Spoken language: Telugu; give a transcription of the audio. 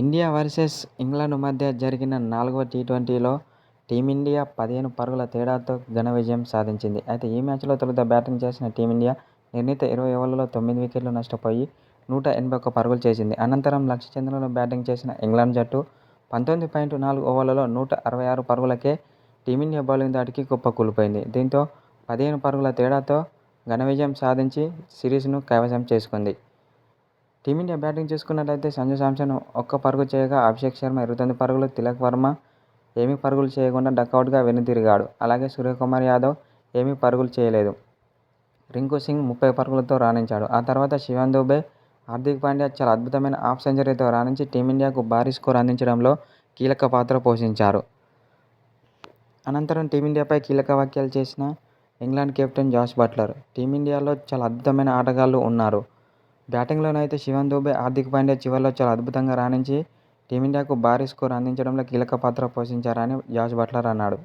ఇండియా వర్సెస్ ఇంగ్లాండ్ మధ్య జరిగిన నాలుగవ టీ ట్వంటీలో టీమిండియా పదిహేను పరుగుల తేడాతో ఘన విజయం సాధించింది. అయితే ఈ మ్యాచ్లో తొలుత బ్యాటింగ్ చేసిన టీమిండియా నిర్ణీత ఇరవై ఓవర్లలో తొమ్మిది వికెట్లు నష్టపోయి నూట ఎనభై ఒక్క పరుగులు చేసింది. అనంతరం లక్ష్య ఛేదనలో బ్యాటింగ్ చేసిన ఇంగ్లాండ్ జట్టు పంతొమ్మిది పాయింట్ నాలుగు ఓవర్లలో నూట అరవై ఆరు పరుగులకే టీమిండియా బౌలింగ్ దాటికి గొప్ప కూలిపోయింది దీంతో పదిహేను పరుగుల తేడాతో ఘన విజయం సాధించి సిరీస్ను కైవసం చేసుకుంది. టీమిండియా బ్యాటింగ్ చూసుకున్నట్లయితే సంజు శాంసన్ ఒక్క పరుగు చేయగా అభిషేక్ శర్మ ఇరవై తొమ్మిది పరుగులు, తిలక్ వర్మ ఏమీ పరుగులు చేయకుండా డకౌట్గా వెనుతిరిగాడు అలాగే సూర్యకుమార్ యాదవ్ ఏమీ పరుగులు చేయలేదు. రింకు సింగ్ ముప్పై పరుగులతో రాణించాడు. ఆ తర్వాత శివన్ దూబే, హార్దిక్ పాండ్యా చాలా అద్భుతమైన హాఫ్ సెంచరీతో రాణించి టీమిండియాకు భారీ స్కోర్ అందించడంలో కీలక పాత్ర పోషించారు. అనంతరం టీమిండియాపై కీలక వ్యాఖ్యలు చేసిన ఇంగ్లాండ్ కెప్టెన్ జాస్ బట్లర్ టీమిండియాలో చాలా అద్భుతమైన ఆటగాళ్ళు ఉన్నారు. బ్యాటింగ్లోనైతే శివన్ దూబే, హార్దిక్ పాండ్యా చివర్లో చాలా అద్భుతంగా రాణించి టీమిండియాకు భారీ స్కోర్ అందించడంలో కీలక పాత్ర పోషించారని జాస్ బట్లర్ అన్నాడు.